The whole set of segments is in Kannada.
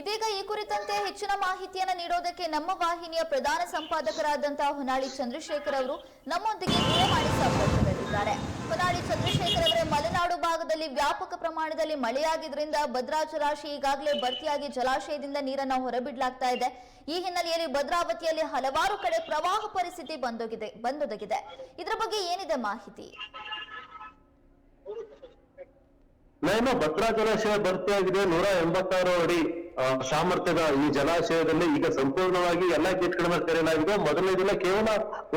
ಇದೀಗ ಈ ಕುರಿತಂತೆ ಹೆಚ್ಚಿನ ಮಾಹಿತಿಯನ್ನು ನೀಡೋದಕ್ಕೆ ನಮ್ಮ ವಾಹಿನಿಯ ಪ್ರಧಾನ ಸಂಪಾದಕರಾದಂತಹ ಹೊನ್ನಾಳಿ ಚಂದ್ರಶೇಖರ್ ಅವರು ನಮ್ಮೊಂದಿಗೆ ದೂರವಾಣಿ ಸಂಪರ್ಕದಲ್ಲಿದ್ದಾರೆ. ಹೊನ್ನಾಳಿ ಚಂದ್ರಶೇಖರ್ ಅವರೇ, ಮಲೆನಾಡು ಭಾಗದಲ್ಲಿ ವ್ಯಾಪಕ ಪ್ರಮಾಣದಲ್ಲಿ ಮಳೆಯಾಗಿದ್ದರಿಂದ ಭದ್ರಾ ಜಲಾಶಯ ಈಗಾಗಲೇ ಭರ್ತಿಯಾಗಿ ಜಲಾಶಯದಿಂದ ನೀರನ್ನು ಹೊರಬಿಡಲಾಗ್ತಾ ಇದೆ. ಈ ಹಿನ್ನೆಲೆಯಲ್ಲಿ ಭದ್ರಾವತಿಯಲ್ಲಿ ಹಲವಾರು ಕಡೆ ಪ್ರವಾಹ ಪರಿಸ್ಥಿತಿ ಬಂದೊಗಿದೆ, ಬಂದೊದಗಿದೆ. ಇದರ ಬಗ್ಗೆ ಏನಿದೆ ಮಾಹಿತಿ? ಭದ್ರಾ ಜಲಾಶಯ ಭರ್ತಿಯಾಗಿದೆ ನೂರ ಎಂಬತ್ತಾರು ಅಡಿ. ಸಾಮರ್ಥ್ಯದ ಈ ಜಲಾಶಯದಲ್ಲಿ ಈಗ ಸಂಪೂರ್ಣವಾಗಿ ಎಲ್ಲಾ ಗೇಟ್ಗಳನ್ನ ತೆರೆಯಲಾಗಿದೆ. ಮೊದಲನೇ ದಿನ ಕೇವಲ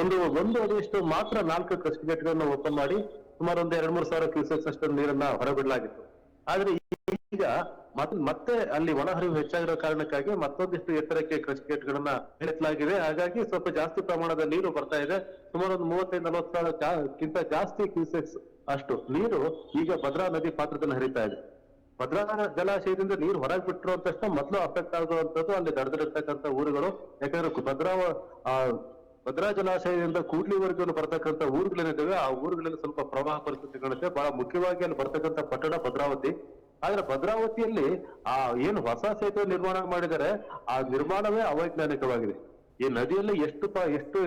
ಒಂದು ಒಂದು ಅಡಿಯಷ್ಟು ಮಾತ್ರ ನಾಲ್ಕು ಕಸ್ಟ್ ಗೇಟ್ಗಳನ್ನ ಓಪನ್ ಮಾಡಿ ಸುಮಾರು ಒಂದು ಎರಡ್ ಮೂರು ಸಾವಿರ ಕ್ಯೂಸೆಕ್ಸ್ ಅಷ್ಟು ನೀರನ್ನ ಹೊರಬಿಡಲಾಗಿತ್ತು. ಆದ್ರೆ ಈಗ ಮತ್ತೆ ಅಲ್ಲಿ ಒಳಹರಿವು ಹೆಚ್ಚಾಗಿರೋ ಕಾರಣಕ್ಕಾಗಿ ಮತ್ತೊಂದಿಷ್ಟು ಎತ್ತರಕ್ಕೆ ಕ್ರಸ್ಟ್ ಗೇಟ್ಗಳನ್ನ ಇಳಿಸಲಾಗಿದೆ ಹಾಗಾಗಿ ಸ್ವಲ್ಪ ಜಾಸ್ತಿ ಪ್ರಮಾಣದ ನೀರು ಬರ್ತಾ ಇದೆ. ಸುಮಾರು ಒಂದು ಮೂವತ್ತೈದು, ನಲವತ್ತು ಸಾವಿರ ಜಾ- ಜಾಸ್ತಿ ಕ್ಯೂಸೆಕ್ಸ್ ಅಷ್ಟು ನೀರು ಈಗ ಭದ್ರಾ ನದಿ ಪಾತ್ರದಲ್ಲಿ ಹರಿತಾ ಇದೆ. ಭದ್ರಾ ಜಲಾಶಯದಿಂದ ನೀರು ಹೊರಗೆ ಬಿಟ್ಟರು ಅಂತ ತಕ್ಷಣ ಮೊದಲು ಅಫೆಕ್ಟ್ ಆಗುವಂತದ್ದು ಅಲ್ಲಿ ದಡದಿರ್ತಕ್ಕಂಥ ಊರುಗಳು. ಯಾಕಂದ್ರೆ ಭದ್ರಾ ಆ, ಭದ್ರಾ ಜಲಾಶಯದಿಂದ ಕೂಡ್ಲಿವರೆಗೂ ಬರ್ತಕ್ಕಂಥ ಊರುಗಳೇನಿದ್ದಾವೆ, ಆ ಊರುಗಳಲ್ಲಿ ಸ್ವಲ್ಪ ಪ್ರವಾಹ ಪರಿಸ್ಥಿತಿಗಳಿದೆ. ಬಹಳ ಮುಖ್ಯವಾಗಿ ಅಲ್ಲಿ ಬರ್ತಕ್ಕಂಥ ಪಟ್ಟಣ ಭದ್ರಾವತಿ. ಆದ್ರೆ ಭದ್ರಾವತಿಯಲ್ಲಿ, ಆ, ಏನು ಹೊಸ ಸೇತುವೆ ನಿರ್ಮಾಣ ಮಾಡಿದರೆ, ಆ ನಿರ್ಮಾಣವೇ ಅವೈಜ್ಞಾನಿಕವಾಗಿದೆ. ಈ ನದಿಯಲ್ಲಿ ಎಷ್ಟು ಪ ಎಷ್ಟು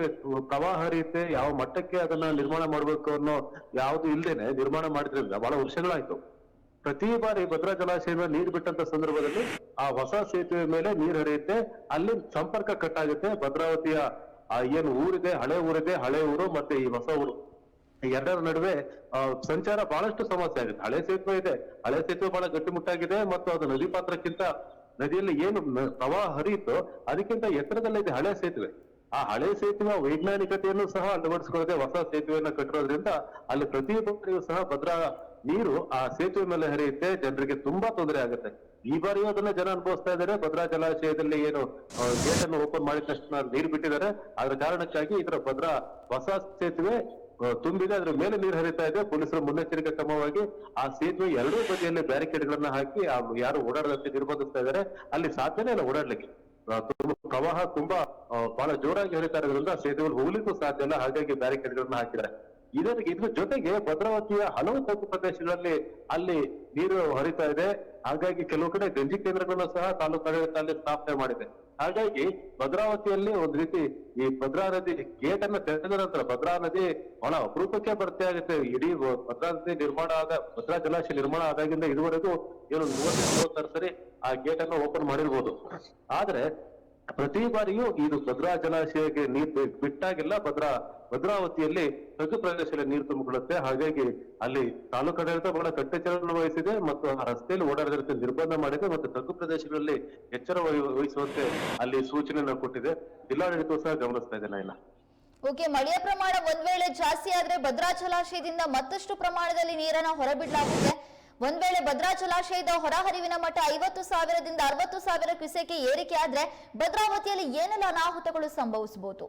ಪ್ರವಾಹ ಹರಿಯುತ್ತೆ, ಯಾವ ಮಟ್ಟಕ್ಕೆ ಅದನ್ನ ನಿರ್ಮಾಣ ಮಾಡ್ಬೇಕು ಅನ್ನೋ ಯಾವ್ದು ಇಲ್ದೇನೆ ನಿರ್ಮಾಣ ಮಾಡಿದ್ರಿಂದ ಬಹಳ ವರ್ಷಗಳಾಯ್ತು. ಪ್ರತಿ ಬಾರಿ ಭದ್ರಾ ಜಲಾಶಯದ ನೀರು ಬಿಟ್ಟಂತ ಸಂದರ್ಭದಲ್ಲಿ ಆ ಹೊಸ ಸೇತುವೆ ಮೇಲೆ ನೀರು ಹರಿಯುತ್ತೆ. ಅಲ್ಲಿ ಸಂಪರ್ಕ ಕಟ್ ಆಗುತ್ತೆ. ಭದ್ರಾವತಿಯ, ಆ, ಏನು ಊರಿದೆ, ಹಳೆ ಊರಿದೆ, ಹಳೆ ಊರು ಮತ್ತೆ ಈ ಹೊಸ ಊರು. ಎರಡರ ನಡುವೆ ಸಂಚಾರ ಬಹಳಷ್ಟು ಸಮಸ್ಯೆ ಆಗುತ್ತೆ. ಹಳೆ ಸೇತುವೆ ಇದೆ. ಹಳೆ ಸೇತುವೆ ಬಹಳ ಗಟ್ಟಿಮುಟ್ಟಾಗಿದೆ ಮತ್ತು ಅದು ನದಿ ಪಾತ್ರಕ್ಕಿಂತ, ನದಿಯಲ್ಲಿ ಏನು ಪ್ರವಾಹ ಹರಿಯುತ್ತೋ ಅದಕ್ಕಿಂತ ಎತ್ತರದಲ್ಲಿದೆ ಹಳೆ ಸೇತುವೆ. ಆ ಹಳೆ ಸೇತುವೆ ವೈಜ್ಞಾನಿಕತೆಯನ್ನು ಸಹ ಅಳವಡಿಸಿಕೊಳ್ಳದೆ ಹೊಸ ಸೇತುವೆಯನ್ನು ಕಟ್ಟಿರೋದ್ರಿಂದ ಅಲ್ಲಿ ಪ್ರತಿಯೊಬ್ಬರಿಗೂ ಸಹ ಭದ್ರಾ ನೀರು ಆ ಸೇತುವೆ ಮೇಲೆ ಹರಿಯುತ್ತೆ, ಜನರಿಗೆ ತುಂಬಾ ತೊಂದರೆ ಆಗುತ್ತೆ. ಈ ಬಾರಿಯೂ ಅದನ್ನ ಜನ ಅನುಭವಿಸ್ತಾ ಇದ್ದಾರೆ. ಭದ್ರಾ ಜಲಾಶಯದಲ್ಲಿ ಏನು ಗೇಟ್ ಅನ್ನು ಓಪನ್ ಮಾಡಿದ ತಕ್ಷಣ ನೀರು ಬಿಟ್ಟಿದ್ದಾರೆ. ಅದರ ಕಾರಣಕ್ಕಾಗಿ ಇದರ ಭದ್ರಾ ಹೊಸ ಸೇತುವೆ ತುಂಬಿದೆ. ಅದ್ರ ಮೇಲೆ ನೀರು ಹರಿತಾ ಇದೆ. ಪೊಲೀಸರು ಮುನ್ನೆಚ್ಚರಿಕೆ ಕ್ರಮವಾಗಿ ಆ ಸೇತುವೆ ಎರಡೂ ಬದಿಯಲ್ಲಿ ಬ್ಯಾರಿಕೇಡ್ ಗಳನ್ನ ಹಾಕಿ ಯಾರು ಓಡಾಡದಂತೆ ನಿರ್ಬಂಧಿಸ್ತಾ ಇದ್ದಾರೆ. ಅಲ್ಲಿ ಸಾಧ್ಯನೇ ಇಲ್ಲ ಓಡಾಡ್ಲಿಕ್ಕೆ. ಪ್ರವಾಹ ತುಂಬಾ ಬಹಳ ಜೋರಾಗಿ ಹರಿತಾ ಇರೋದ್ರಿಂದ ಸೇತುವೆ ಹೋಗ್ಲಿಕ್ಕೂ ಸಾಧ್ಯ ಇಲ್ಲ. ಹಾಗಾಗಿ ಬ್ಯಾರಿಕೇಡ್ ಗಳನ್ನ ಹಾಕಿದ್ದಾರೆ. ಇದರ ಇದ್ರ ಜೊತೆಗೆ ಭದ್ರಾವತಿಯ ಹಲವು ತಗ್ಗು ಪ್ರದೇಶಗಳಲ್ಲಿ ಅಲ್ಲಿ ನೀರು ಹರಿತಾ ಇದೆ. ಹಾಗಾಗಿ ಕೆಲವು ಕಡೆ ಗಂಜಿ ಕೇಂದ್ರಗಳನ್ನು ಸಹ ತಾಲೂಕು ಆಡಳಿತ ಅಲ್ಲಿ ಸ್ಥಾಪನೆ ಮಾಡಿದೆ. ಹಾಗಾಗಿ ಭದ್ರಾವತಿಯಲ್ಲಿ ಒಂದ್ ರೀತಿ ಈ ಭದ್ರಾ ನದಿ ಗೇಟ್ ಅನ್ನ ತೆರೆದ ನಂತರ ಭದ್ರಾ ನದಿ ಬಹಳ ಅಪರೂಪಕ್ಕೆ ಭರ್ತಿ ಆಗುತ್ತೆ ಇಡೀ ಭದ್ರಾ ನದಿ ನಿರ್ಮಾಣ ಆದ, ಭದ್ರಾ ಜಲಾಶಯ ನಿರ್ಮಾಣ ಆದಾಗಿಂದ ಇದುವರೆಗೂ ಏನು ಮೂವತ್ತೈದು ಮೂವತ್ತಾರು ಸರಿ ಆ ಗೇಟ್ ಅನ್ನ ಓಪನ್ ಮಾಡಿರ್ಬೋದು. ಆದ್ರೆ ಪ್ರತಿ ಬಾರಿಯೂ ಇದು ಭದ್ರಾ ಜಲಾಶಯಕ್ಕೆ ನೀರು ಬಿಟ್ಟಾಗೆಲ್ಲ. ಭದ್ರಾ, ಭದ್ರಾವತಿಯಲ್ಲಿ ತಗ್ಗು ಪ್ರದೇಶದಲ್ಲಿ ನೀರು ತುಂಬಿಕೊಳ್ಳುತ್ತೆ. ಹಾಗಾಗಿ ಅಲ್ಲಿ ತಾಲೂಕು ಆಡಳಿತ ಬಹಳ ಕಟ್ಟೆಚ್ಚರವನ್ನು ವಹಿಸಿದೆ ಮತ್ತು ಆ ರಸ್ತೆಯಲ್ಲಿ ಓಡಾಡದಂತೆ ನಿರ್ಬಂಧ ಮಾಡಿದೆ ಮತ್ತು ತಗ್ಗು ಪ್ರದೇಶಗಳಲ್ಲಿ ಎಚ್ಚರ ವಹಿ- ವಹಿಸುವಂತೆ ಅಲ್ಲಿ ಸೂಚನೆಯನ್ನು ಕೊಟ್ಟಿದೆ. ಜಿಲ್ಲಾಡಳಿತವು ಸಹ ಗಮನಿಸ್ತಾ ಇದೆ ಇಲ್ಲ ಓಕೆ, ಮಳೆಯ ಪ್ರಮಾಣ ಒಂದ್ ವೇಳೆ ಜಾಸ್ತಿ ಆದ್ರೆ ಭದ್ರಾ ಜಲಾಶಯದಿಂದ ಮತ್ತಷ್ಟು ಪ್ರಮಾಣದಲ್ಲಿ ನೀರನ್ನ ಹೊರಬಿಡಲಾಗುತ್ತೆ. ಒಂದ್ ವೇಳೆ ಭದ್ರಾ ಜಲಾಶಯದ ಹೊರಹರಿವಿನ ಮಟ್ಟ ಐವತ್ತು ಸಾವಿರದಿಂದ ಅರವತ್ತು ಸಾವಿರ ಕ್ಯೂಸೆಕ್ಗೆ ಏರಿಕೆ ಆದ್ರೆ ಭದ್ರಾವತಿಯಲ್ಲಿ ಏನೆಲ್ಲ ಅನಾಹುತಗಳು ಸಂಭವಿಸಬಹುದು?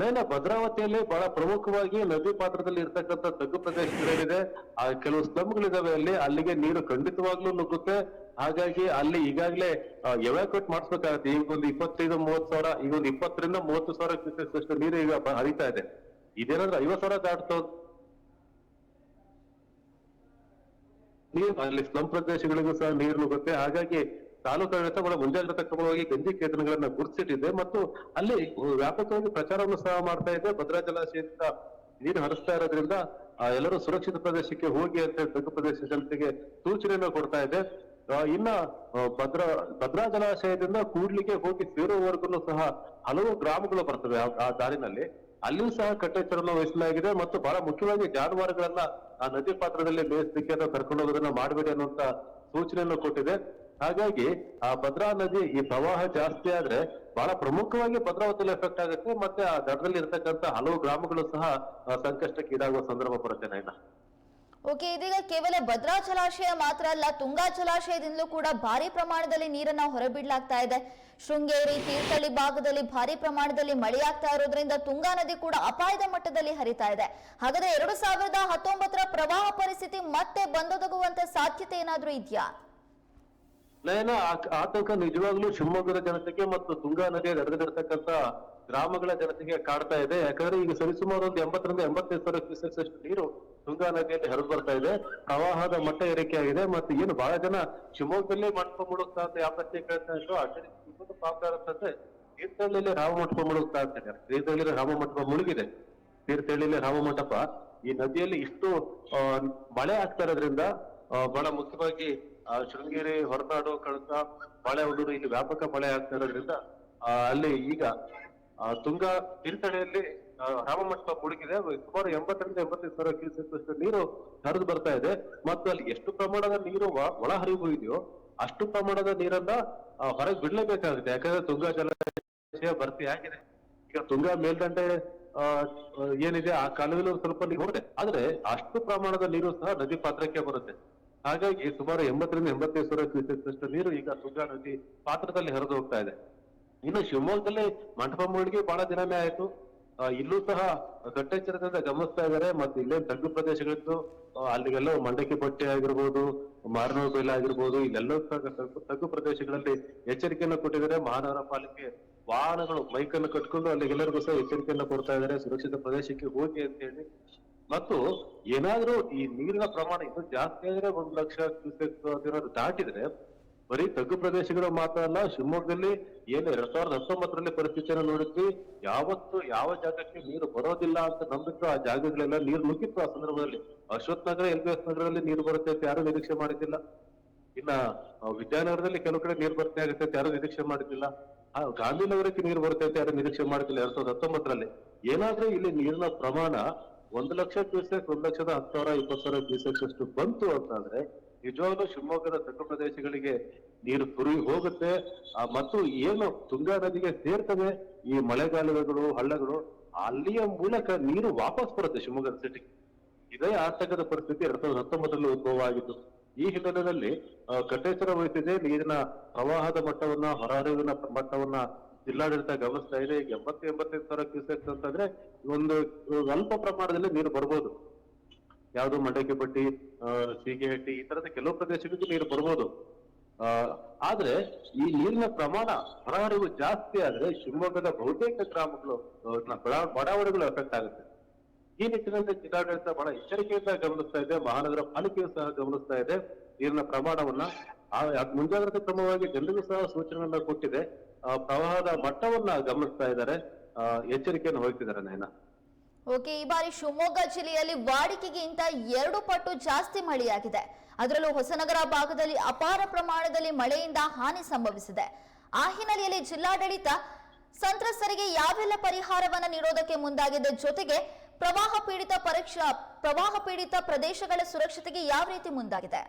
ನೈನ ಭದ್ರಾವತಿಯಲ್ಲಿ ಬಹಳ ಪ್ರಮುಖವಾಗಿ ನದಿ ಪಾತ್ರದಲ್ಲಿ ಇರ್ತಕ್ಕಂಥ ತಗ್ಗು ಪ್ರದೇಶಗಳೇನಿದೆ, ಆ ಕೆಲವು ಸ್ಲಮ್ಗಳಿದಾವೆ ಅಲ್ಲಿ, ಅಲ್ಲಿಗೆ ನೀರು ಖಂಡಿತವಾಗ್ಲೂ ನುಗ್ಗುತ್ತೆ. ಹಾಗಾಗಿ ಅಲ್ಲಿ ಈಗಾಗಲೇ ಎವ್ಯಾಕ್ಯೂಟ್ ಮಾಡಿಸ್ಬೇಕಾಗತ್ತೆ. ಈಗ ಒಂದು ಇಪ್ಪತ್ತೈದು, ಮೂವತ್ತು ಸಾವಿರ, ಈಗ ಒಂದು ಇಪ್ಪತ್ತರಿಂದ ಮೂವತ್ತು ಸಾವಿರ ಕ್ಯೂಸೆಕ್ಸ್ ಅಷ್ಟು ನೀರು ಈಗ ಹರಿತಾ ಇದೆ. ಇದೇನಾದ್ರೂ ಐವತ್ತು ಸಾವಿರ ದಾಟ್ತೋ ನೀರು, ಅಲ್ಲಿ ಸ್ಲಂ ಪ್ರದೇಶಗಳಿಗೂ ಸಹ ನೀರು ನುಗ್ಗುತ್ತೆ. ಹಾಗಾಗಿ ತಾಲೂಕು ಆಡಳಿತ ಬಹಳ ಮುಂಜಾಗ್ರತಾ ಕ್ರಮವಾಗಿ ಗಂಜಿ ಕೇಂದ್ರಗಳನ್ನ ಗುರುತಿಸಿಟ್ಟಿದೆ ಮತ್ತು ಅಲ್ಲಿ ವ್ಯಾಪಕವಾಗಿ ಪ್ರಚಾರವನ್ನು ಸಹ ಮಾಡ್ತಾ ಇದೆ. ಭದ್ರಾ ಜಲಾಶಯದಿಂದ ನೀರು ಹರಿಸ್ತಾ ಇರೋದ್ರಿಂದ ಎಲ್ಲರೂ ಸುರಕ್ಷಿತ ಪ್ರದೇಶಕ್ಕೆ ಹೋಗಿ ಅಂತ ತಗ್ಗು ಪ್ರದೇಶ ಜನತೆಗೆ ಸೂಚನೆಯನ್ನು ಕೊಡ್ತಾ ಇದೆ. ಇನ್ನ ಭದ್ರಾ ಭದ್ರಾ ಜಲಾಶಯದಿಂದ ಕೂಡ್ಲಿಗೆ ಹೋಗಿ ಸೇರುವವರೆಗೂ ಸಹ ಹಲವು ಗ್ರಾಮಗಳು ಬರ್ತವೆ ಆ ದಾರಿನಲ್ಲಿ. ಅಲ್ಲಿಯೂ ಸಹ ಕಟ್ಟೆಚ್ಚರವನ್ನು ವಹಿಸಲಾಗಿದೆ ಮತ್ತು ಬಹಳ ಮುಖ್ಯವಾಗಿ ಜಾನುವಾರುಗಳನ್ನ ಆ ನದಿ ಪಾತ್ರದಲ್ಲಿ ಮೇಯಿಸಲಿಕ್ಕೆ ಅಥವಾ ಕರ್ಕೊಂಡು ಹೋಗೋದನ್ನ ಮಾಡಬೇಡಿ ಅನ್ನುವಂತ ಸೂಚನೆಯನ್ನು ಕೊಟ್ಟಿದೆ. ಹಾಗಾಗಿ ಆ ಭದ್ರಾ ನದಿ ಈ ಪ್ರವಾಹ ಜಾಸ್ತಿ ಆದ್ರೆ ಬಹಳ ಪ್ರಮುಖವಾಗಿ ಭದ್ರಾವತಿಯಲ್ಲಿ ಎಫೆಕ್ಟ್ ಆಗುತ್ತೆ ಮತ್ತೆ ಆ ದಡದಲ್ಲಿ ಇರತಕ್ಕಂತ ಹಲವು ಗ್ರಾಮಗಳು ಸಹ ಸಂಕಷ್ಟಕ್ಕೆ ಈಡಾಗುವ ಸಂದರ್ಭ ಬರುತ್ತೆ ನೈನಾ ಓಕೆ, ಇದೀಗ ಕೇವಲ ಭದ್ರಾ ಜಲಾಶಯ ಮಾತ್ರ ಅಲ್ಲ, ತುಂಗಾ ಜಲಾಶಯದಿಂದಲೂ ಕೂಡ ಭಾರಿ ಪ್ರಮಾಣದಲ್ಲಿ ನೀರನ್ನ ಹೊರಬಿಡಲಾಗ್ತಾ ಇದೆ. ಶೃಂಗೇರಿ, ತೀರ್ಥಹಳ್ಳಿ ಭಾಗದಲ್ಲಿ ಭಾರಿ ಪ್ರಮಾಣದಲ್ಲಿ ಮಳೆಯಾಗ್ತಾ ಇರೋದ್ರಿಂದ ತುಂಗಾ ನದಿ ಕೂಡ ಅಪಾಯದ ಮಟ್ಟದಲ್ಲಿ ಹರಿತಾ ಇದೆ. ಹಾಗಾದ್ರೆ ಎರಡು ಸಾವಿರದ ಹತ್ತೊಂಬತ್ತರ ಪ್ರವಾಹ ಪರಿಸ್ಥಿತಿ ಮತ್ತೆ ಬಂದೊದಗುವಂತ ಸಾಧ್ಯತೆ ಏನಾದ್ರೂ ಇದೆಯಾ? ನಯನ ಆತಂಕ ನಿಜವಾಗ್ಲೂ ಶಿವಮೊಗ್ಗದ ಜನತೆಗೆ ಮತ್ತು ತುಂಗಾ ನದಿಯ ದಡದಲ್ಲಿರ್ತಕ್ಕಂಥ ಗ್ರಾಮಗಳ ಜನತೆಗೆ ಕಾಡ್ತಾ ಇದೆ. ಯಾಕಂದ್ರೆ ಈಗ ಸರಿಸುಮಾರು ಒಂದು ಎಂಬತ್ತರಿಂದ ಎಂಬತ್ತೈದು ಸಾವಿರ ಕ್ಯೂಸೆಕ್ಸ್ ಅಷ್ಟು ನೀರು ತುಂಗಾ ನದಿಯಲ್ಲಿ ಹರಿದು ಬರ್ತಾ ಇದೆ. ಪ್ರವಾಹದ ಮಟ್ಟ ಏರಿಕೆ ಆಗಿದೆ ಮತ್ತೆ ಏನು ಬಹಳ ಜನ ಶಿವಮೊಗ್ಗದಲ್ಲಿ ಮಂಟಪ ಮುಳುಗ್ತಾ ಅಂತ ಯಾವ ಪ್ರಶ್ನೆ ಕೇಳ್ತಾ ಇದ್ರು ಅದೇ ತುಂಬಾ ಪಾಪ ಇರುತ್ತಂದ್ರೆ ತೀರ್ಥಹಳ್ಳಿಯಲ್ಲಿ ರಾಮ ಮಂಟಪ ಮುಳುಗ್ತಾ ಇರ್ತಾರೆ ತೀರ್ಥಹಳ್ಳಿಯಲ್ಲಿ ರಾಮ ಮಂಟಪ ಮುಳುಗಿದೆ. ತೀರ್ಥಹಳ್ಳಿಯಲ್ಲಿ ರಾಮ ಮಂಟಪ, ಈ ನದಿಯಲ್ಲಿ ಇಷ್ಟು ಮಳೆ ಆಗ್ತಾ ಇರೋದ್ರಿಂದ ಬಹಳ ಮುಖ್ಯವಾಗಿ ಶೃಂಗೇರಿ ಹೊರನಾಡು ಕಳಸ ಬಾಳೆಹೊನ್ನೂರು ಇಲ್ಲಿ ವ್ಯಾಪಕ ಮಳೆ ಆಗ್ತಾ ಇರೋದ್ರಿಂದ ಅಲ್ಲಿ ಈಗ ತುಂಗಾ ತೀರ್ಥಹಳ್ಳಿಯಲ್ಲಿ ಆ, ರಾಮಮಂಟಪ ಮುಳುಗಿದೆ. ಸುಮಾರು ಎಂಬತ್ತರಿಂದ ಎಂಬತ್ತೈದು ಸಾವಿರ ಕ್ಯೂಸೆಕ್ ಅಷ್ಟು ನೀರು ಹರಿದು ಬರ್ತಾ ಇದೆ. ಮತ್ತು ಅಲ್ಲಿ ಎಷ್ಟು ಪ್ರಮಾಣದ ನೀರು ಒಳ ಹರಿವು ಇದೆಯೋ ಅಷ್ಟು ಪ್ರಮಾಣದ ನೀರನ್ನ ಹೊರಗೆ ಬಿಡ್ಲೇಬೇಕಾಗುತ್ತೆ. ಯಾಕಂದ್ರೆ ತುಂಗಾ ಜಲಾಶಯ ಭರ್ತಿ ಆಗಿದೆ. ಈಗ ತುಂಗಾ ಮೇಲ್ದಂಡೆ ಏನಿದೆ ಆ ಒಂದ್ ಸ್ವಲ್ಪ ನೀರು ಹೋಗಿದೆ. ಆದ್ರೆ ಅಷ್ಟು ಪ್ರಮಾಣದ ನೀರು ಸಹ ನದಿ ಪಾತ್ರಕ್ಕೆ ಬರುತ್ತೆ. ಹಾಗಾಗಿ ಸುಮಾರು ಎಂಬತ್ತರಿಂದ ಎಂಬತ್ತೈದು ಸಾವಿರ ಕ್ಯೂಸೆಕ್ ಅಷ್ಟು ನೀರು ಈಗ ತುಂಗಾ ನದಿ ಪಾತ್ರದಲ್ಲಿ ಹರಿದು ಹೋಗ್ತಾ ಇದೆ. ಇನ್ನು ಶಿವಮೊಗ್ಗದಲ್ಲಿ ಮಂಟಪ ಮುಳುಗಿ ಬಹಳ ದಿನವೇ ಆಯ್ತು. ಇಲ್ಲೂ ಸಹ ಕಟ್ಟೆಚ್ಚರದಿಂದ ಗಮನಿಸ್ತಾ ಇದ್ದಾರೆ. ಮತ್ತೆ ಇಲ್ಲೇ ತಗ್ಗು ಪ್ರದೇಶಗಳಿದ್ದು ಅಲ್ಲಿಗೆಲ್ಲ ಮಂಡಕ್ಕಿ ಪಟ್ಟಿ ಆಗಿರ್ಬೋದು, ಮಾರನೂರು ಬೆಲೆ ಆಗಿರ್ಬೋದು ಇಲ್ಲೆಲ್ಲ ತಗ್ಗು- ಪ್ರದೇಶಗಳಲ್ಲಿ ಎಚ್ಚರಿಕೆಯನ್ನು ಕೊಟ್ಟಿದ್ದಾರೆ. ಮಹಾನಗರ ಪಾಲಿಕೆ ವಾಹನಗಳು, ಬೈಕನ್ನು ಕಟ್ಕೊಂಡು ಅಲ್ಲಿಗೆಲ್ಲರಿಗೂ ಸಹ ಎಚ್ಚರಿಕೆಯನ್ನು ಕೊಡ್ತಾ ಇದ್ದಾರೆ. ಸುರಕ್ಷಿತ ಪ್ರದೇಶಕ್ಕೆ ಹೋಗಿ ಅಂತ ಹೇಳಿ. ಮತ್ತು ಏನಾದ್ರೂ ಈ ನೀರಿನ ಪ್ರಮಾಣ ಇನ್ನೂ ಜಾಸ್ತಿ ಆದ್ರೆ ಒಂದು ಲಕ್ಷ ಕ್ಯೂಸೆಕ್ ದಾಟಿದ್ರೆ ಬರೀ ತಗ್ಗು ಪ್ರದೇಶಗಳು ಮಾತ್ರ ಅಲ್ಲ ಶಿವಮೊಗ್ಗದಲ್ಲಿ ಏನು ಎರಡ್ ಸಾವಿರದ ಹತ್ತೊಂಬತ್ತರಲ್ಲಿ ಪರಿಸ್ಥಿತಿಯನ್ನು ನೋಡಿದ್ವಿ. ಯಾವತ್ತು ಯಾವ ಜಾಗಕ್ಕೆ ನೀರು ಬರೋದಿಲ್ಲ ಅಂತ ನಂಬಿದ್ರು ಆ ಜಾಗಗಳೆಲ್ಲ ನೀರು ನುಗ್ಗಿತ್ತು ಆ ಸಂದರ್ಭದಲ್ಲಿ. ಅಶ್ವತ್ ನಗರ ಎಲ್ ಎಸ್ ನಗರದಲ್ಲಿ ನೀರು ಬರುತ್ತೆ ಅಂತ ಯಾರು ನಿರೀಕ್ಷೆ ಮಾಡಿದ್ದಿಲ್ಲ. ಇನ್ನ ವಿದ್ಯಾನಗರದಲ್ಲಿ ಕೆಲವು ಕಡೆ ನೀರು ಬರುತ್ತೆ ಆಗುತ್ತೆ ಅಂತ ಯಾರು ನಿರೀಕ್ಷೆ ಮಾಡಿದ್ದಿಲ್ಲ. ಆ, ಗಾಂಧಿನಗರಕ್ಕೆ ನೀರು ಬರುತ್ತೆ ಅಂತ ಯಾರು ನಿರೀಕ್ಷೆ ಮಾಡಿದ್ದಿಲ್ಲ ಎರಡ್ ಸಾವಿರದ ಹತ್ತೊಂಬತ್ತರಲ್ಲಿ. ಏನಾದ್ರೂ ಇಲ್ಲಿ ನೀರಿನ ಪ್ರಮಾಣ ಒಂದು ಲಕ್ಷ ಕ್ಯೂಸೆಕ್ ಒಂದ್ ಲಕ್ಷದ ಹತ್ತು ಸಾವಿರ ಇಪ್ಪತ್ತು ಸಾವಿರ ಕ್ಯೂಸೆಕ್ಸ್ ಅಷ್ಟು ಬಂತು ಅಂತಂದ್ರೆ ನಿಜವಾಗ್ಲೂ ಶಿವಮೊಗ್ಗದ ತಗ್ಗು ಪ್ರದೇಶಗಳಿಗೆ ನೀರು ತುರುಗಿ ಹೋಗುತ್ತೆ. ಮತ್ತು ಏನು ತುಂಗಾ ನದಿಗೆ ಸೇರ್ತದೆ, ಈ ಮಳೆಗಾಲಗಳು, ಹಳ್ಳಗಳು, ಅಲ್ಲಿಯ ಮೂಲಕ ನೀರು ವಾಪಸ್ ಬರುತ್ತೆ ಶಿವಮೊಗ್ಗ ಸಿಟಿಗೆ ಇದೇ ಆತಂಕದ ಪರಿಸ್ಥಿತಿ ಎರಡ್ ಸಾವಿರದ ಹತ್ತೊಂಬತ್ತರಲ್ಲಿ ಉದ್ಭವ ಆಗಿತ್ತು ಈ ಹಿನ್ನೆಲೆಯಲ್ಲಿ ಕಟ್ಟೆಚ್ಚರ ವಹಿಸಿದೆ. ನೀರಿನ ಪ್ರವಾಹದ ಮಟ್ಟವನ್ನ ಹೊರಹರಿವಿನ ಮಟ್ಟವನ್ನ ಜಿಲ್ಲಾಡಳಿತ ಗಮನಿಸ್ತಾ ಇದೆ. ಈಗ ಎಂಬತ್ತು, ಎಂಬತ್ತೈದು ಸಾವಿರ ಕ್ಯೂಸೆಕ್ಸ್ ಅಂತಂದ್ರೆ ಒಂದು ಅಲ್ಪ ಪ್ರಮಾಣದಲ್ಲಿ ನೀರು ಬರ್ಬೋದು. ಯಾವುದು ಮಂಡಕ್ಕಿ ಪಟ್ಟಿ ಆ, ಸೀಗೆಹಟ್ಟಿ ಈ ತರದ ಕೆಲವು ಪ್ರದೇಶಗಳಿಗೂ ನೀರು ಬರ್ಬೋದು. ಆದ್ರೆ ಈ ನೀರಿನ ಪ್ರಮಾಣ ಹೊರಹರಿವು ಜಾಸ್ತಿ ಆದ್ರೆ ಶಿವಮೊಗ್ಗದ ಬಹುತೇಕ ಗ್ರಾಮಗಳು ಬಡಾವಣೆಗಳು ಎಫೆಕ್ಟ್ ಆಗುತ್ತೆ. ಈ ನಿಟ್ಟಿನಲ್ಲಿ ಜಿಲ್ಲಾಡಳಿತ ಬಹಳ ಎಚ್ಚರಿಕೆಯಿಂದ ಗಮನಿಸ್ತಾ ಇದೆ ಮಹಾನಗರ ಪಾಲಿಕೆಯು ಸಹ ಗಮನಿಸ್ತಾ ಇದೆ. ನೀರಿನ ಪ್ರಮಾಣವನ್ನ ಮುಂಜಾಗ್ರತಾ ಕ್ರಮವಾಗಿ ಜನರಿಗೂ ಸಹ ಸೂಚನೆಗಳನ್ನ ಕೊಟ್ಟಿದೆ. ಪ್ರವಾಹದ ಮಟ್ಟವನ್ನ ಗಮನಿಸ್ತಾ ಇದ್ದಾರೆ. ಎಚ್ಚರಿಕೆಯನ್ನು ವಹಿಸಿದ್ದಾರೆ ನಯನ ಓಕೆ, ಈ ಬಾರಿ ಶಿವಮೊಗ್ಗ ಜಿಲ್ಲೆಯಲ್ಲಿ ವಾಡಿಕೆಗಿಂತ ಎರಡು ಪಟ್ಟು ಜಾಸ್ತಿ ಮಳೆಯಾಗಿದೆ. ಅದರಲ್ಲೂ ಹೊಸನಗರ ಭಾಗದಲ್ಲಿ ಅಪಾರ ಪ್ರಮಾಣದಲ್ಲಿ ಮಳೆಯಿಂದ ಹಾನಿ ಸಂಭವಿಸಿದೆ. ಆ ಹಿನ್ನೆಲೆಯಲ್ಲಿ ಜಿಲ್ಲಾಡಳಿತ ಸಂತ್ರಸ್ತರಿಗೆ ಯಾವೆಲ್ಲ ಪರಿಹಾರವನ್ನು ನೀಡೋದಕ್ಕೆ ಮುಂದಾಗಿದೆ ಜೊತೆಗೆ ಪ್ರವಾಹ ಪೀಡಿತ ಪರೀಕ್ಷಾ, ಪ್ರವಾಹ ಪೀಡಿತ ಪ್ರದೇಶಗಳ ಸುರಕ್ಷತೆಗೆ ಯಾವ ರೀತಿ ಮುಂದಾಗಿದೆ?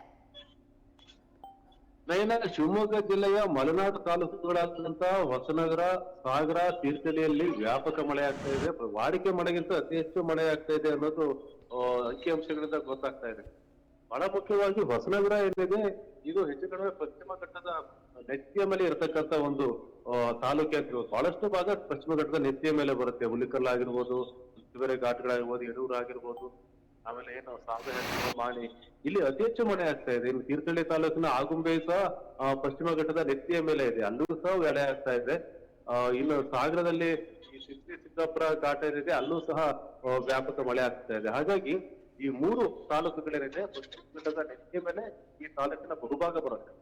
ನಯನ ಶಿವಮೊಗ್ಗ ಜಿಲ್ಲೆಯ ಮಲೆನಾಡು ತಾಲೂಕುಗಳಾದಂತಹ ಹೊಸನಗರ, ಸಾಗರ, ತೀರ್ಥಹಳ್ಳಿಯಲ್ಲಿ ವ್ಯಾಪಕ ಮಳೆ ಆಗ್ತಾ ಇದೆ. ವಾಡಿಕೆ ಮಳೆಗಿಂತ ಅತಿ ಹೆಚ್ಚು ಮಳೆ ಆಗ್ತಾ ಇದೆ ಅನ್ನೋದು ಅಂಕಿಅಂಶಗಳಿಂದ ಗೊತ್ತಾಗ್ತಾ ಇದೆ. ಬಹಳ ಮುಖ್ಯವಾಗಿ ಹೊಸನಗರ ಏನಿದೆ, ಇದು ಹೆಚ್ಚು ಕಡಿಮೆ ಪಶ್ಚಿಮ ಘಟ್ಟದ ನೆತ್ತಿಯ ಮೇಲೆ ಇರತಕ್ಕಂತ ಒಂದು ತಾಲೂಕೆ ಅಂತ ಬಹಳಷ್ಟು ಭಾಗ ಪಶ್ಚಿಮ ಘಟ್ಟದ ನೆತ್ತಿಯ ಮೇಲೆ ಬರುತ್ತೆ. ಹುಲಿಕಲ್ ಆಗಿರ್ಬೋದು, ಬೇರೆ ಘಾಟ್ಗಳಾಗಿರ್ಬೋದು, ಯಡೂರು ಆಗಿರ್ಬೋದು. ಆಮೇಲೆ ಏನು ಸಾಗರ ಮಾಣಿ ಇಲ್ಲಿ ಅತಿ ಹೆಚ್ಚು ಮಳೆ ಆಗ್ತಾ ಇದೆ. ಇಲ್ಲಿ ತೀರ್ಥಹಳ್ಳಿ ತಾಲೂಕಿನ ಆಗುಂಬೆ ಸಹ ಪಶ್ಚಿಮ ಘಟ್ಟದ ನೆತ್ತಿಯ ಮೇಲೆ ಇದೆ. ಅಲ್ಲೂ ಸಹ ಮಳೆ ಆಗ್ತಾ ಇದೆ. ಇನ್ನು ಸಾಗರದಲ್ಲಿ ಈ ಸಿದ್ಧಿ ಸಿದ್ದಾಪುರ ಘಾಟ ಏನಿದೆ, ಅಲ್ಲೂ ಸಹ ವ್ಯಾಪಕ ಮಳೆ ಆಗ್ತಾ ಇದೆ. ಹಾಗಾಗಿ ಈ ಮೂರು ತಾಲೂಕುಗಳೇನಿದೆ, ಪಶ್ಚಿಮ ಘಟ್ಟದ ನೆತ್ತಿಯ ಮೇಲೆ ಈ ತಾಲೂಕಿನ ಬಹುಭಾಗ ಬರುತ್ತೆ.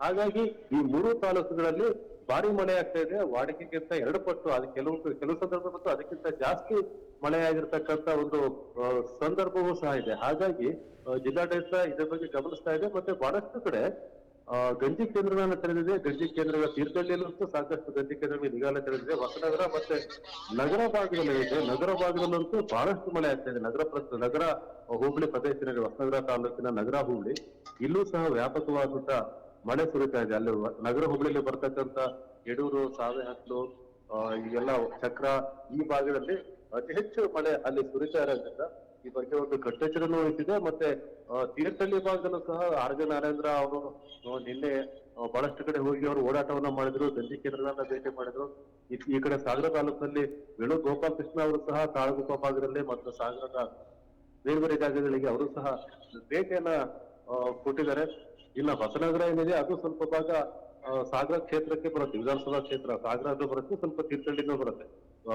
ಹಾಗಾಗಿ ಈ ಮೂರು ತಾಲೂಕುಗಳಲ್ಲಿ ಭಾರಿ ಮಳೆ ಆಗ್ತಾ ಇದೆ. ವಾಡಿಕೆಗಿಂತ ಎರಡು ಪಟ್ಟು ಅದು ಕೆಲವು ಕೆಲವು ಸಂದರ್ಭದಲ್ಲಿ ಅದಕ್ಕಿಂತ ಜಾಸ್ತಿ ಮಳೆ ಆಗಿರ್ತಕ್ಕಂತ ಒಂದು ಸಂದರ್ಭವೂ ಸಹ ಇದೆ. ಹಾಗಾಗಿ ಜಿಲ್ಲಾಡಳಿತ ಇದರ ಬಗ್ಗೆ ಗಮನಿಸ್ತಾ ಇದೆ. ಮತ್ತೆ ಬಹಳಷ್ಟು ಕಡೆ ಗಂಜಿ ಕೇಂದ್ರಗಳನ್ನ ತೆರೆದಿದೆ. ಗಂಜಿ ಕೇಂದ್ರಗಳ ತೀರ್ಥಹಳ್ಳಿಯಲ್ಲಂತೂ ಸಾಕಷ್ಟು ಗಂಜಿ ಕೇಂದ್ರಗಳಿಗೆ ಈಗಾಗಲೇ ತೆರೆದಿದೆ. ಹೊಸನಗರ ಮತ್ತೆ ನಗರ ಭಾಗದಲ್ಲಿ ಇದೆ. ನಗರ ಭಾಗದಲ್ಲಂತೂ ಬಹಳಷ್ಟು ಮಳೆ ಆಗ್ತಾ ಇದೆ. ನಗರ ನಗರ ಹೋಬಳಿ ಪ್ರದೇಶದಲ್ಲಿ ಹೊಸನಗರ ತಾಲೂಕಿನ ನಗರ ಹೋಬಳಿ. ಇಲ್ಲೂ ಸಹ ವ್ಯಾಪಕವಾದಂತ ಮಳೆ ಸುರಿತಾ ಇದೆ. ಅಲ್ಲಿ ನಗರ ಹುಬ್ಬಳ್ಳಿಲಿ ಬರ್ತಕ್ಕಂತ ಯಡೂರು ಸಾವೆಹಕ್ಲು ಆ, ಇವೆಲ್ಲ ಚಕ್ರ ಈ ಭಾಗದಲ್ಲಿ ಅತಿ ಹೆಚ್ಚು ಮಳೆ ಅಲ್ಲಿ ಸುರಿತಾ ಇರೋದ್ರಿಂದ ಈ ಬಗ್ಗೆ ಒಂದು ಕಟ್ಟೆಚ್ಚರನೂ ವಹಿಸಿದೆ ಮತ್ತೆ ತೀರ್ಥಹಳ್ಳಿ ಭಾಗದಲ್ಲೂ ಸಹ ಆರ್ಗೆ ನಾರೇಂದ್ರ ಅವರು ನಿನ್ನೆ ಬಹಳಷ್ಟು ಕಡೆ ಹೋಗಿ ಅವರು ಓಡಾಟವನ್ನ ಮಾಡಿದ್ರು. ದಂಡಿ ಕೇಂದ್ರಗಳನ್ನ ಭೇಟಿ ಮಾಡಿದ್ರು. ಈ- ಕಡೆ ಸಾಗರ ತಾಲೂಕಿನಲ್ಲಿ ವೇಣು ಗೋಪಾಲಕೃಷ್ಣ ಅವರು ಸಹ ತಾಳಗುಪ್ಪ ಭಾಗದಲ್ಲಿ ಮತ್ತು ಸಾಗರದ ಬೇರೆ ಬೇರೆ ಜಾಗಗಳಿಗೆ ಅವರು ಸಹ ಭೇಟಿಯನ್ನ ಕೊಟ್ಟಿದ್ದಾರೆ. ಇನ್ನು ಹೊಸನಗರ ಏನಿದೆ, ಅದು ಸ್ವಲ್ಪ ಭಾಗ ಸಾಗರ ಕ್ಷೇತ್ರಕ್ಕೆ ಬರುತ್ತೆ, ವಿಧಾನಸಭಾ ಕ್ಷೇತ್ರ. ಸಾಗರ ಅದು ಬರುತ್ತೆ, ಸ್ವಲ್ಪ ತೀರ್ಥಹಳ್ಳಿನೂ ಬರುತ್ತೆ.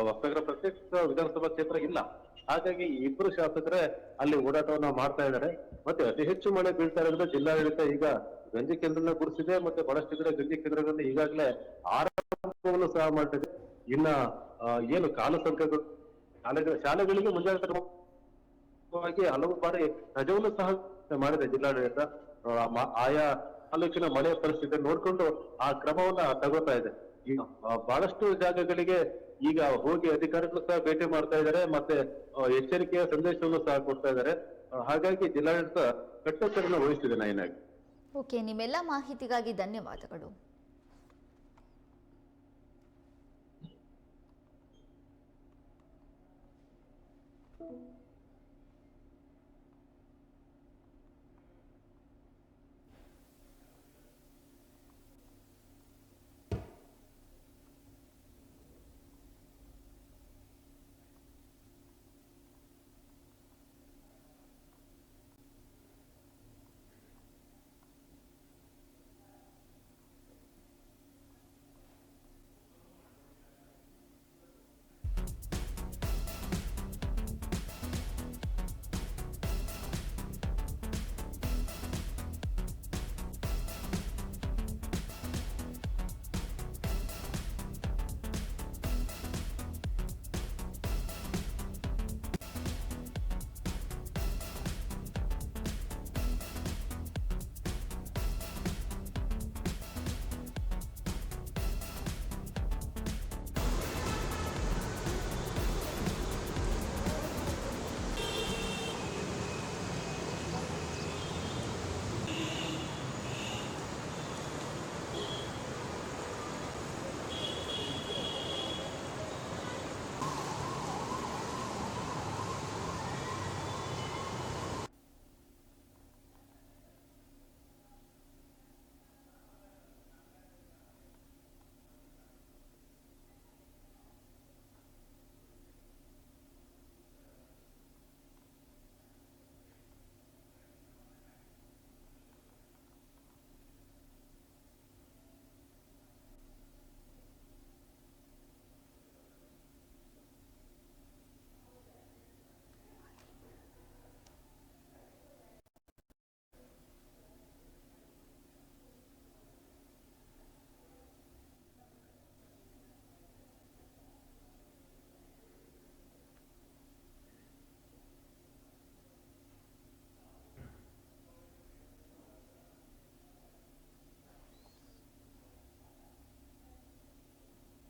ಹೊಸನಗರ ಪ್ರತ್ಯೇಕ ವಿಧಾನಸಭಾ ಕ್ಷೇತ್ರ ಇಲ್ಲ. ಹಾಗಾಗಿ ಇಬ್ರು ಶಾಸಕರೇ ಅಲ್ಲಿ ಓಡಾಟವನ್ನ ಮಾಡ್ತಾ ಇದ್ದಾರೆ. ಮತ್ತೆ ಅತಿ ಹೆಚ್ಚು ಮಳೆ ಬೀಳ್ತಾ ಇರೋದ್ರಿಂದ ಜಿಲ್ಲಾಡಳಿತ ಈಗ ಗಂಜಿ ಕೇಂದ್ರನ ಗುಡಿಸಿದೆ ಮತ್ತೆ ಬಹಳಷ್ಟು ಕಡೆ ಗಂಜಿ ಕೇಂದ್ರಗಳನ್ನ ಈಗಾಗಲೇ ಆರಂಭವನ್ನು ಸಹ ಮಾಡ್ತಿದೆ. ಇನ್ನ ಏನು ಕಾಲ ಸಂಖ್ಯೆಗಳು ಶಾಲೆಗಳ ಶಾಲೆಗಳಿಗೆ ಮುಂಜಾಗ್ರತೆ ಹಲವು ಬಾರಿ ರಜವನ್ನು ಸಹ ಮಾಡಿದೆ ಜಿಲ್ಲಾಡಳಿತ. ಆಯಾ ತಾಲೂಕಿನ ಮಳೆ ಪರಿಸ್ಥಿತಿ ನೋಡ್ಕೊಂಡು ಆ ಕ್ರಮವನ್ನ ತಗೋತಾ ಇದೆ. ಈಗ ಬಹಳಷ್ಟು ಜಾಗಗಳಿಗೆ ಈಗ ಹೋಗಿ ಅಧಿಕಾರಿಗಳು ಸಹ ಭೇಟಿ ಮಾಡ್ತಾ ಇದ್ದಾರೆ, ಮತ್ತೆ ಎಚ್ಚರಿಕೆಯ ಸಂದೇಶವನ್ನು ಸಹ ಕೊಡ್ತಾ ಇದ್ದಾರೆ. ಹಾಗಾಗಿ ಜಿಲ್ಲಾಡಳಿತ ಕಟ್ಟೆಚ್ಚರನ್ನ ವಹಿಸ್ತಿದೆ ನಯನಾಗಿ ಓಕೆ, ನಿಮ್ಮೆಲ್ಲ ಮಾಹಿತಿಗಾಗಿ ಧನ್ಯವಾದಗಳು.